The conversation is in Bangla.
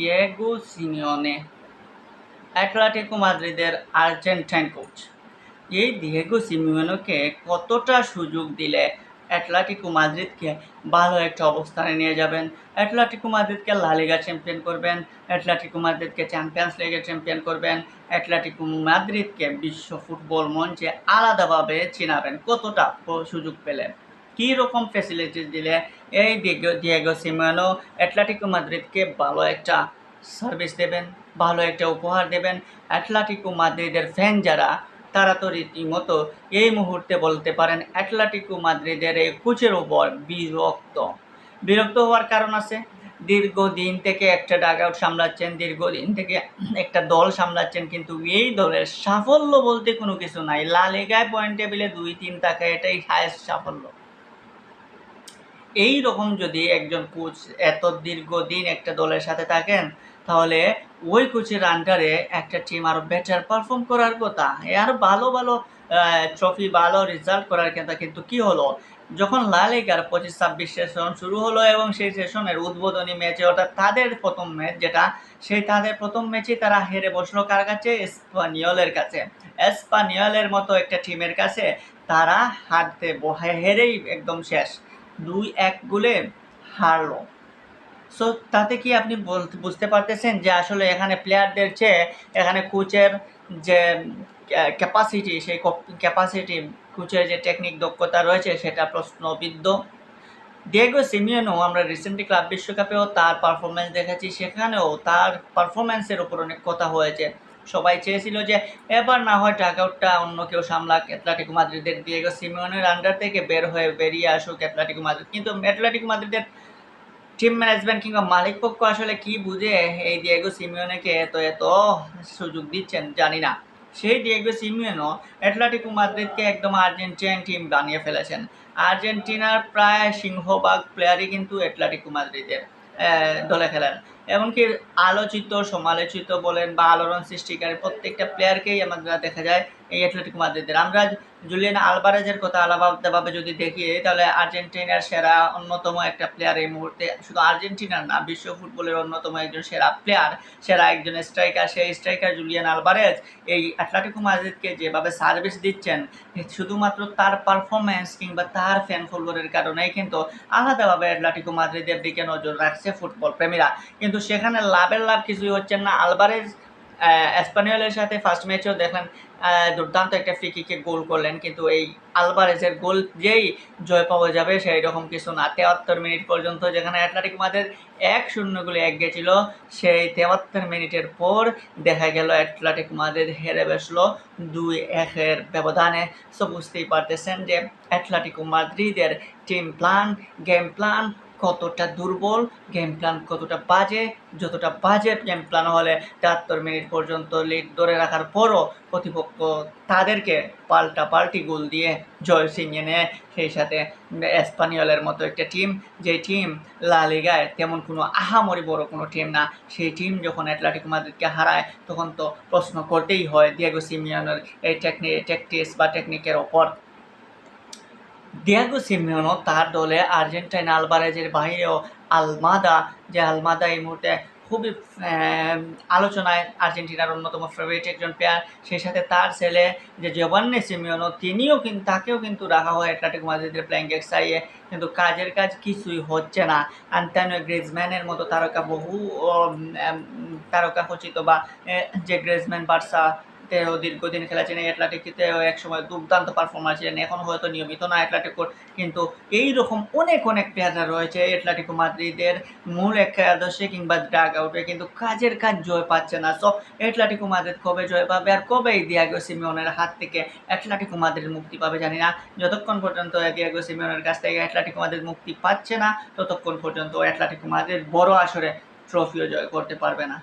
দিয়েগো সিমিওনে অ্যাটলেটিকো মাদ্রিদের আর্জেন্টাইন কোচ এই দিয়েগো সিমিওনোকে কতটা সুযোগ দিলে অ্যাটলেটিকো মাদ্রিদকে ভালো একটা অবস্থানে নিয়ে যাবেন? অ্যাটলেটিকো মাদ্রিদকে লালিগা চ্যাম্পিয়ন করবেন অ্যাটলেটিকো মাদ্রিদকে চ্যাম্পিয়ন্স লিগের চ্যাম্পিয়ন করবেন অ্যাটলেটিকো মাদ্রিদকে বিশ্ব ফুটবল মঞ্চে আলাদাভাবে চিনাবেন। কতটা সুযোগ পেলেন? কী রকম ফ্যাসিলিটিস দিলে এই দিয়েগো সিমিওনো অ্যাটলেটিকো মাদ্রিদকে ভালো একটা সার্ভিস দেবেন, ভালো একটা উপহার দেবেন। অ্যাটলেটিকো মাদ্রিদের ফ্যান যারা, তারা তো রীতিমতো এই মুহূর্তে বলতে পারেন অ্যাটলেটিকো মাদ্রিদের এই কোচের উপর বিরক্ত। বিরক্ত হওয়ার কারণ আছে, দীর্ঘদিন থেকে একটা ডাগ আউট সামলাচ্ছেন, দীর্ঘদিন থেকে একটা দল সামলাচ্ছেন, কিন্তু এই দলের সাফল্য বলতে কোনো কিছু নাই। লা লিগায় পয়েন্ট টেবিলে দুই তিন টাকা এটাই হায়েস্ট সাফল্য। এই রকম যদি একজন কোচ এত দীর্ঘদিন একটা দলের সাথে থাকেন, তাহলে ওই কোচের আন্ডারে একটা টিম আরও বেটার পারফর্ম করার কথা। এ আরও ভালো ভালো ট্রফি ভালো রেজাল্ট করার কথা। কিন্তু কি হলো? যখন লালিগার পঁচিশ, ছাব্বিশ সেশন শুরু হলো এবং সেই সেশনের উদ্বোধনী ম্যাচে অর্থাৎ তাদের প্রথম ম্যাচ যেটা, সেই তাদের প্রথম ম্যাচে তারা হেরে বসল কার কাছে? স্পানিয়লের কাছে। স্পানিয়লের মতো একটা টিমের কাছে তারা হারতে হেরেই একদম শেষ। দুই এক গোলে হারলো। সো তাতে কি আপনি বুঝতে পারতেছেন যে আসলে এখানে প্লেয়ারদের চেয়ে এখানে কোচের যে ক্যাপাসিটি সেই ক্যাপাসিটি কোচের যে টেকনিক দক্ষতা রয়েছে, সেটা প্রশ্নবিদ্ধ। ডিয়েগো সিমিয়নো আমরা রিসেন্টলি ক্লাব বিশ্বকাপেও তার পারফরমেন্স দেখেছি। সেখানেও তার পারফরমেন্সের উপর অনেক কথা হয়েছে। সবাই চেয়েছিল যে এবার না হয় টাকআউটটা অন্য কেউ সামলাক। অ্যাটলেটিকো মাদ্রিদের ডিয়েগো সিমিওনের আন্ডার থেকে বের হয়ে বেরিয়ে আসুক অ্যাটলেটিকো মাদ্রিদ। কিন্তু অ্যাটলেটিকো মাদ্রিদের টিম ম্যানেজমেন্ট কিংবা মালিক পক্ষ আসলে কি বুঝে? এই ডিয়েগো সিমিওনেকে এত এত সুযোগ দিচ্ছেন জানি না। সেই ডিয়েগো সিমিওনো অ্যাটলেটিকো মাদ্রিদকে একদম আর্জেন্টিনান টিম বানিয়ে ফেলেছেন। আর্জেন্টিনার প্রায় সিংহবাগ প্লেয়ারই কিন্তু অ্যাটলেটিকো মাদ্রিদের দলে খেলেন। এমনকি আলোচিত, সমালোচিত বলেন বা আলোড়ন সৃষ্টিকারী প্রত্যেকটা প্লেয়ারকেই আমাদের দেখা যায় এই অ্যাথলেটিক মাদ্রিদের আমরা জুলিয়ান আলবারেজের কথা আলাদাভাবে যদি দেখি, তাহলে আর্জেন্টিনার সেরা অন্যতম একটা প্লেয়ার এই মুহূর্তে শুধু আর্জেন্টিনার না, বিশ্ব ফুটবলের অন্যতম একজন সেরা প্লেয়ার সেরা একজন স্ট্রাইকার সেই স্ট্রাইকার জুলিয়ান আলবারেজ এই অ্যাটলেটিকো মাদ্রিদকে যেভাবে সার্ভিস দিচ্ছেন, শুধুমাত্র তার পারফরমেন্স কিংবা তার ফ্যান ফুটবলের কারণেই কিন্তু আলাদাভাবে অ্যাটলেটিকো মাদ্রিদের দিকে নজর রাখছে ফুটবল প্রেমীরা। কিন্তু সেখানে লাভের লাভ কিছুই হচ্ছেন না। আলবারেজ এসপানিয়লের সাথে ফার্স্ট ম্যাচেও দেখলেন দুর্দান্ত একটা ফ্রিকিকে গোল করলেন। কিন্তু এই আলবারেজের গোল যেই জয় পাওয়া যাবে সেই রকম কিছু না। তেয়াত্তর মিনিট পর্যন্ত যেখানে অ্যাটলেটিক মাদের এক শূন্য গোলে এক গেছিল, সেই তেয়াত্তর মিনিটের পর দেখা গেল অ্যাটলেটিক মাদের হেরে বসল দুই একের ব্যবধানে। সো বুঝতেই পারতেছেন যে অ্যাটলেটিকো মাদ্রিদের টিম প্ল্যান গেম প্ল্যান কতটা দুর্বল গেম প্ল্যান কতটা বাজে, যতটা বাজে গেম প্ল্যান হলে তেহাত্তর মিনিট পর্যন্ত লিড ধরে রাখার পরও প্রতিপক্ষ তাদেরকে পাল্টা পাল্টি গোল দিয়ে জয় ছিনিয়ে নেয়। সেই সাথে এসপানিয়লের মতো একটা টিম যে টিম লা লিগায় তেমন কোনো আহামরি বড় কোনো টিম না, সেই টিম যখন অ্যাটলেটিকো মাদ্রিদকে হারায়, তখন তো প্রশ্ন করতেই হয় দিয়েগো সিমিয়নের এই টেকনি টেকটিক্স বা টেকনিকের ওপর। দিয়াগো সিমিওনো তার দলে আর্জেন্টাইন আলবারেজের বাইরেও আলমাদা, যে আলমাদা এই মুহূর্তে খুবই আলোচনায় আর্জেন্টিনার অন্যতম ফেভারিট একজন প্লেয়ার সেই সাথে তার ছেলে যে জবান্নে সিমিওনো তিনিও কিন্তু তাকেও কিন্তু রাখা হয় অ্যাটলেটিক মাদ্রিদের প্লেইং এক্সাইয়ে কিন্তু কাজের কাজ কিছুই হচ্ছে না। আন্তানিও গ্রেজম্যানের মতো তারকা বহু তারকা খচিত বা যে গ্রিজম্যান বার্সা তেও দীর্ঘদিন খেলেছেন। এক সময় দুর্দান্ত পারফরমেন্স ছিলেন এখন হয়তো নিয়মিত না অ্যাটলেটিকোর। কিন্তু এই রকম অনেক অনেক প্লেয়াররা রয়েছে অ্যাটলেটিকো মাদ্রিদের মূল একাদশে কিংবা ড্রাগ আউটে কিন্তু কাজের কাজ জয় পাচ্ছে না। সো অ্যাটলেটিকো মাদ্রিদ কবে জয় পাবে আর কবে দিয়াগো সিমিওনের হাত থেকে অ্যাটলেটিকো মাদ্রিদ মুক্তি পাবে জানি না। যতক্ষণ পর্যন্ত দিয়াগো সিমিওনের কাছ থেকে অ্যাটলেটিকো মাদ্রিদ মুক্তি পাচ্ছে না, ততক্ষণ পর্যন্ত অ্যাটলেটিকো মাদ্রিদ বড় আসরে ট্রফিও জয় করতে পারবে না।